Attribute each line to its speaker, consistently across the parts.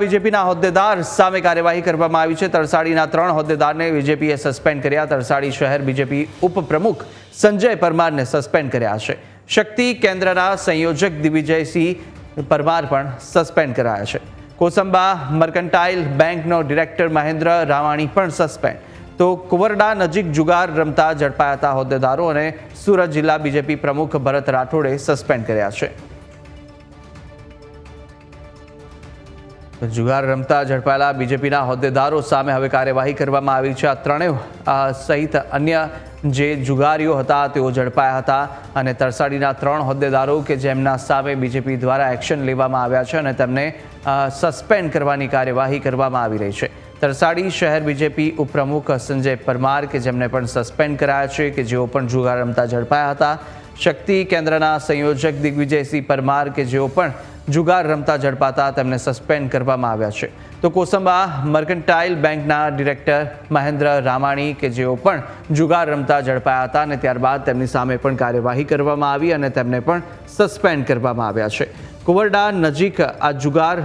Speaker 1: બીજેપીના હોદ્દેદાર સામે કાર્યવાહી કરવામાં આવી છે. તરસાડીના ત્રણ હોદ્દેદારને બીજેપીએ સસ્પેન્ડ કર્યા. તરસાડી શહેર બીજેપી ઉપપ્રમુખ સંજય પરમારને સસ્પેન્ડ કર્યા છે. શક્તિ કેન્દ્રના સંયોજક દિગ્વિજયસિંહ પરમાર પણ સસ્પેન્ડ કરાયા છે. કોસંબા, મર્કન્ટાઇલ બેંકનો ડિરેક્ટર મહેન્દ્ર રાવાણી પણ સસ્પેન્ડ. તો કુવરડા નજીક જુગાર રમતા ઝડપાયા હતા હોદ્દેદારો અને સુરત જિલ્લા બીજેપી પ્રમુખ ભરત રાઠોડે સસ્પેન્ડ કર્યા છે. જુગાર રમતા ઝડપાયેલા બીજેપીના હોદ્દેદારો સામે હવે કાર્યવાહી કરવામાં આવી છે. આ ત્રણેય સહિત અન્ય જે જુગારીઓ હતા, તેઓ ઝડપાયા હતા અને તરસાડીના ત્રણ હોદ્દેદારો કે જેમના સામે બીજેપી દ્વારા એક્શન લેવામાં આવ્યા છે અને તેમને સસ્પેન્ડ કરવાની કાર્યવાહી કરવામાં આવી રહી છે. તરસાડી શહેર બીજેપી ઉપપ્રમુખ સંજય પરમાર કે જેમને પણ સસ્પેન્ડ કરાયા છે કે જેઓ પણ જુગાર રમતા ઝડપાયા હતા. શક્તિ કેન્દ્રના સંયોજક દિગ્વિજયસિંહ પરમાર કે જેઓ પણ જુગાર રમતા ઝડપાતા તેમને સસ્પેન્ડ કરવામાં આવ્યા છે. તો કોસંબા, મર્કન્ટાઇલ બેંકના ડિરેક્ટર મહેન્દ્ર રામાણી કે જેઓ પણ જુગાર રમતા ઝડપાયા હતા અને ત્યારબાદ તેમની સામે પણ કાર્યવાહી કરવામાં આવી અને તેમને પણ સસ્પેન્ડ કરવામાં આવ્યા છે. કુવરડા નજીક આ જુગાર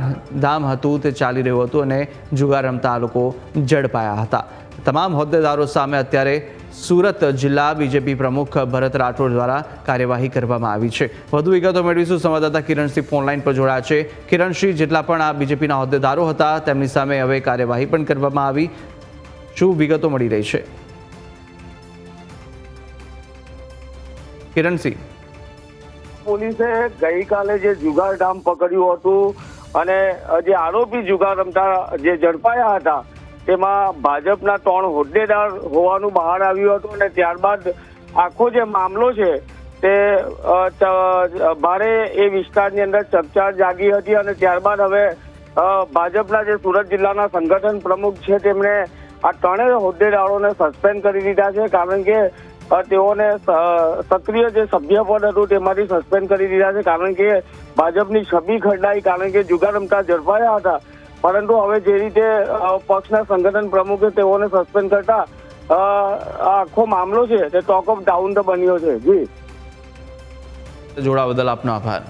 Speaker 1: ધામ હતું, તે ચાલી રહ્યું હતું અને જુગાર રમતા આ લોકો ઝડપાયા હતા. તમામ હોદ્દેદારો સામે અત્યારે સુરત જિલ્લા બીજેપી પ્રમુખ ભરત રાઠોડ દ્વારા કાર્યવાહી કરવામાં આવી છે. વધુ વિગતો મેળવીશું. સંવાદદાતા કિરણસિંહ ફોનલાઈન પર જોડાયા છે. કિરણસિંહ, જેટલા પણ આ બીજેપીના હોદ્દેદારો હતા, તેમની સામે હવે કાર્યવાહી પણ કરવામાં આવી શું વિગતો મળી રહી છે? કિરણસિંહ.
Speaker 2: પોલીસે ગઈકાલે જે જુગાર ડામ પકડ્યું હતું અને જે આરોપી જુગાર રમતા જે ઝડપાયા હતા તેમાં ભાજપના ત્રણ હોદ્દેદાર હોવાનું બહાર આવ્યું હતું અને ત્યારબાદ આખો જે મામલો છે તે ભારે એ વિસ્તારની અંદર ચર્ચા જાગી હતી અને ત્યારબાદ હવે ભાજપના જે સુરત જિલ્લાના સંગઠન પ્રમુખ છે તેમણે આ ત્રણેય હોદ્દેદારોને સસ્પેન્ડ કરી દીધા છે કારણ કે તેઓને સક્રિય જે સભ્યપદ હતું તેમાંથી સસ્પેન્ડ કરી દીધા છે કારણ કે ભાજપની છબી ખરડાઈ કારણ કે જુગાર રમતા ઝડપાયા હતા. પરંતુ હવે જે રીતે પક્ષના સંગઠન પ્રમુખે તેઓને સસ્પેન્ડ કરતા આખો મામલો છે તે ટોક ઓફ ડાઉન તો બન્યો છે. જી.
Speaker 1: જોડા બદલ આપનો આભાર.